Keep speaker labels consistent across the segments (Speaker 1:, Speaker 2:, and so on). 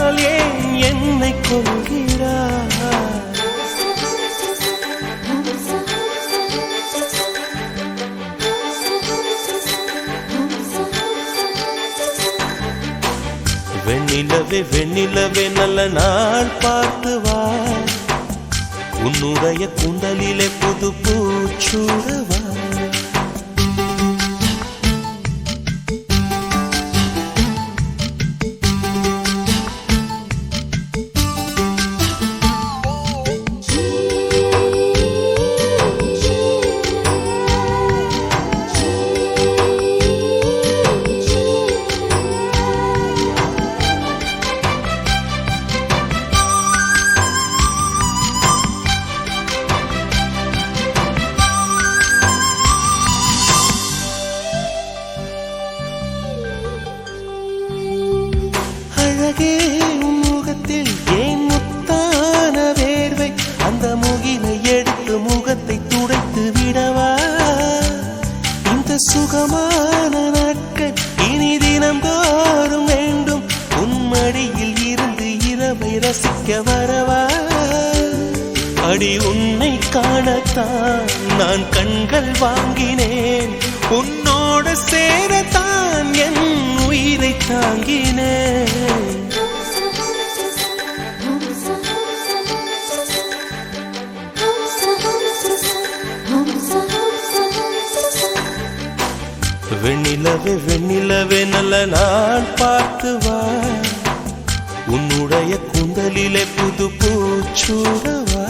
Speaker 1: விழிகளால் ஏன் என்னை கொள்கிறாய் வெண்ணிலவே வெண்ணிலவே நல்ல நாள் பார்த்து வா. உன்னுடைய குண்டலிலே புது பூச்சூடவா அடி உன்னை காணத்தான் நான் கண்கள் வாங்கினேன். உன்னோட சேரத்தான் என் உயிரை தாங்கினேன். வெண்ணிலவே வெண்ணிலவே நல்ல நான் பார்த்துவான் உன்னுடைய குந்தலிலே புது பூச்சூடவா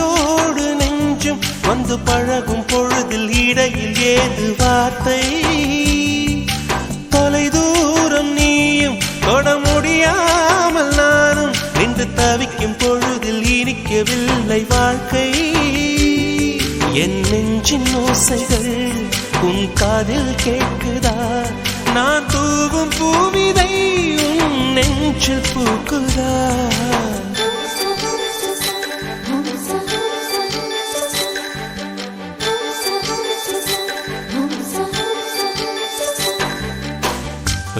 Speaker 1: நெஞ்சோடு நெஞ்சும் வந்து பழகும் பொழுதில் இடையில் ஏது வார்த்தை? தொலை தூரம் நீயும் தொட முடியாமல் நானும் நின்று தவிக்கும் பொழுதில் இனிக்கவில்லை வாழ்க்கை. என் நெஞ்சின் ஓசைகள் உன் காதில் கேட்குதா? நான் தூவும் பூவிதை உன் நெஞ்சில் பூக்குதா?